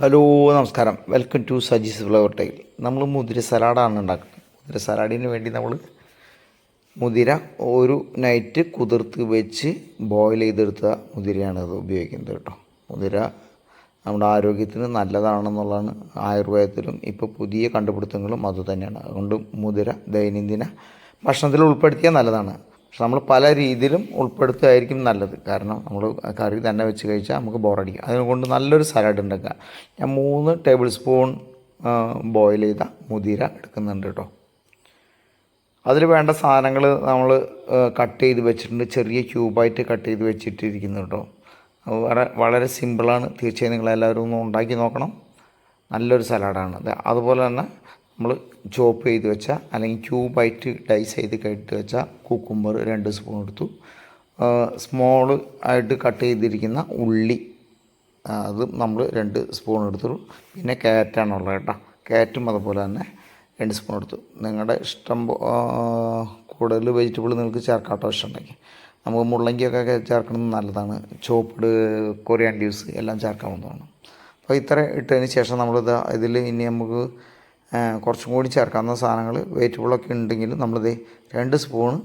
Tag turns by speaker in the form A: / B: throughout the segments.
A: Hello നമസ്കാരം. Welcome to Saji's flower tile നമ്മൾ മുതിര സലാഡാണ് ഉണ്ടാക്കുന്നത്. മുതിര സലാഡിന് വേണ്ടി നമ്മൾ മുതിര ഒരു നൈറ്റ് കുതിർത്ത് വെച്ച് ബോയിൽ ചെയ്തെടുത്ത മുതിരയാണ് അത് ഉപയോഗിക്കുന്നത് കേട്ടോ. മുതിര നമ്മുടെ ആരോഗ്യത്തിന് നല്ലതാണെന്നുള്ളതാണ് ആയുർവേദത്തിലും ഇപ്പോൾ പുതിയ കണ്ടുപിടുത്തങ്ങളും അതുതന്നെയാണ്. അതുകൊണ്ട് മുതിര ദൈനംദിന ഭക്ഷണത്തിൽ ഉൾപ്പെടുത്തിയാൽ നല്ലതാണ്. പക്ഷെ നമ്മൾ പല രീതിയിലും ഉൾപ്പെടുത്തുകയായിരിക്കും നല്ലത്. കാരണം നമ്മൾ കറി തന്നെ വെച്ച് കഴിച്ചാൽ നമുക്ക് ബോറടിക്കും. അതുകൊണ്ട് നല്ലൊരു സലാഡ് ഉണ്ടാക്കുക. ഞാൻ മൂന്ന് ടേബിൾ സ്പൂൺ ബോയിൽ ചെയ്ത മുതിര എടുക്കുന്നുണ്ട് കേട്ടോ. അതിൽ വേണ്ട സാധനങ്ങൾ നമ്മൾ കട്ട് ചെയ്ത് വെച്ചിട്ടുണ്ട്. ചെറിയ ക്യൂബായിട്ട് കട്ട് ചെയ്ത് വെച്ചിട്ടിരിക്കുന്നു കേട്ടോ. വളരെ വളരെ സിമ്പിളാണ്. തീർച്ചയായും നിങ്ങളെല്ലാവരും ഒന്ന് ഉണ്ടാക്കി നോക്കണം. നല്ലൊരു സലാഡാണ്. അത് അതുപോലെ തന്നെ നമ്മൾ ചോപ്പ് ചെയ്ത് വെച്ച അല്ലെങ്കിൽ ക്യൂബായിട്ട് ഡൈസ് ചെയ്ത് കെട്ടി വെച്ച കുക്കുംബർ രണ്ട് സ്പൂൺ എടുത്തു. സ്മോൾ ആയിട്ട് കട്ട് ചെയ്തിരിക്കുന്ന ഉള്ളി അതും നമ്മൾ രണ്ട് സ്പൂൺ എടുത്തു. പിന്നെ ക്യാരറ്റാണുള്ളത് കേട്ടോ. ക്യാരറ്റും അതുപോലെ തന്നെ രണ്ട് സ്പൂൺ എടുത്തു. നിങ്ങളുടെ ഇഷ്ടം കൂടുതൽ വെജിറ്റബിൾ നിങ്ങൾക്ക് ചേർക്കാട്ടോ ഇഷ്ടമുണ്ടെങ്കിൽ നമുക്ക് മുള്ളങ്കിയൊക്കെ ചേർക്കുന്നത് നല്ലതാണ്. ചോപ്പ്ഡ് കൊറിയാൻ ലീവ്സ് എല്ലാം ചേർക്കാവുന്നതാണ്. അപ്പോൾ ഇത്ര ഇട്ടതിന് ശേഷം നമ്മളിത് ഇതിൽ ഇനി നമുക്ക് കുറച്ചും കൂടി ചേർക്കാവുന്ന സാധനങ്ങൾ വെജിറ്റബിളൊക്കെ ഉണ്ടെങ്കിൽ നമ്മളിത് രണ്ട് സ്പൂണ്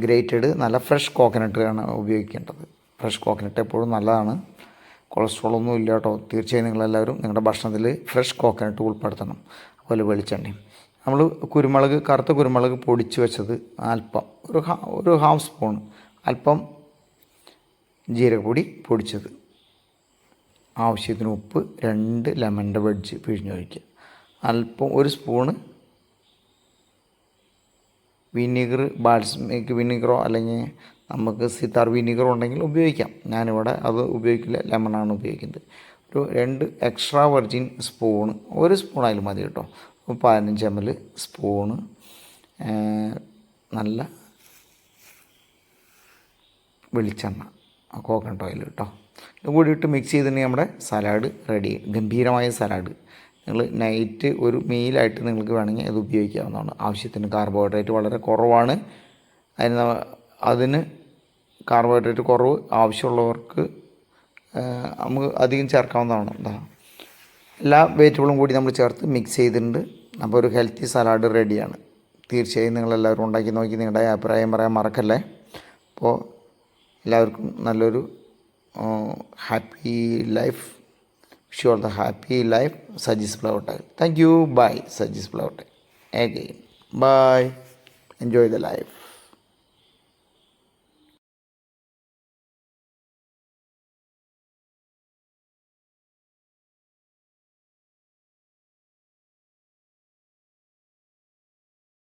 A: ഗ്രേറ്റഡ് നല്ല ഫ്രഷ് കോക്കനട്ട് ആണ് ഉപയോഗിക്കേണ്ടത്. ഫ്രഷ് കോക്കനട്ട് എപ്പോഴും നല്ലതാണ്. കൊളസ്ട്രോൾ ഒന്നും ഇല്ല കേട്ടോ. തീർച്ചയായും നിങ്ങളെല്ലാവരും നിങ്ങളുടെ ഭക്ഷണത്തിൽ ഫ്രഷ് കോക്കനട്ട് ഉൾപ്പെടുത്തണം. അതുപോലെ വെളിച്ചെണ്ണയും. നമ്മൾ കുരുമുളക് കറുത്ത കുരുമുളക് പൊടിച്ച് വെച്ചത് അല്പം ഒരു ഒരു ഹാഫ് സ്പൂൺ അല്പം ജീരകപ്പൊടി പൊടിച്ചത്. ആവശ്യത്തിന് ഉപ്പ് രണ്ട് ലെമണിന്റെ വെഡ്ജ് പിഴിഞ്ഞൊഴിക്കുക. അല്പം ഒരു സ്പൂണ് വിനീഗർ ബാൽസ്മിക് വിനീഗറോ അല്ലെങ്കിൽ നമുക്ക് സിത്താർ വിനീഗറോ ഉണ്ടെങ്കിൽ ഉപയോഗിക്കാം. ഞാനിവിടെ അത് ഉപയോഗിക്കില്ല. ലെമണാണ് ഉപയോഗിക്കുന്നത്. ഒരു രണ്ട് എക്സ്ട്രാ വെർജിൻ സ്പൂണ്. ഒരു സ്പൂണായാലും മതി കേട്ടോ. പതിനഞ്ച് എം എൽ സ്പൂണ്. നല്ല വെളിച്ചെണ്ണ. കോക്കനട്ട് ഓയിൽ കേട്ടോ. ഇതും കൂടി ഇട്ട് മിക്സ് ചെയ്തിട്ടുണ്ടെങ്കിൽ നമ്മുടെ സലാഡ് റെഡി. ഗംഭീരമായ സലാഡ്. നിങ്ങൾ നൈറ്റ് ഒരു മീലായിട്ട് നിങ്ങൾക്ക് വേണമെങ്കിൽ അത് ഉപയോഗിക്കാവുന്നതാണ്. ആവശ്യത്തിന് കാർബോഹൈഡ്രേറ്റ് വളരെ കുറവാണ്. അതിന് അതിന് കാർബോഹൈഡ്രേറ്റ് കുറവ് ആവശ്യമുള്ളവർക്ക് നമുക്ക് അധികം ചേർക്കാവുന്നതാണ്. എന്താ എല്ലാ വെജിറ്റബിളും കൂടി നമ്മൾ ചേർത്ത് മിക്സ് ചെയ്തിട്ടുണ്ട്. അപ്പോൾ ഒരു ഹെൽത്തി സലാഡ് റെഡിയാണ് തീർച്ചയായും നിങ്ങളെല്ലാവരും ഉണ്ടാക്കി നോക്കി നിങ്ങളുടെ അഭിപ്രായം പറയാൻ മറക്കല്ലേ? അപ്പോൾ എല്ലാവർക്കും നല്ലൊരു happy life sure the happy life Saji's flower tile thank you bye Saji's flower tile again bye enjoy the life